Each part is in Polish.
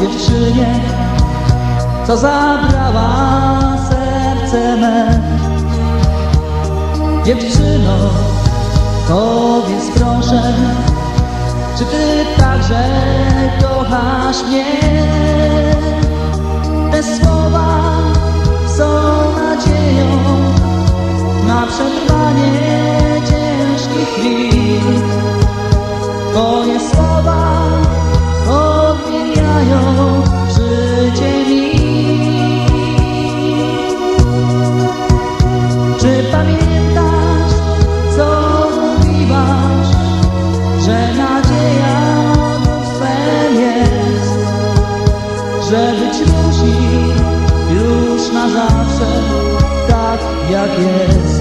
Dziewczynie, co zabrała serce me. Dziewczyno, powiedz proszę, czy ty także kochasz mnie? Czy pamiętasz, co mówiłaś, że nadzieja odstępem jest, że być musi już na zawsze tak jak jest.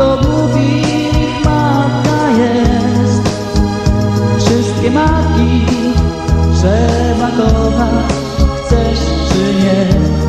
To głupich matka jest. Wszystkie matki trzeba kochać, chcesz czy nie.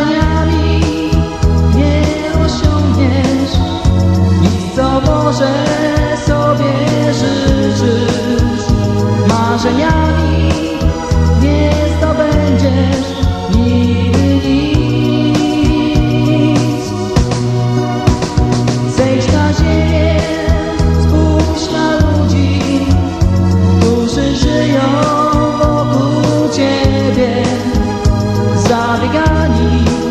Señor. zabiegali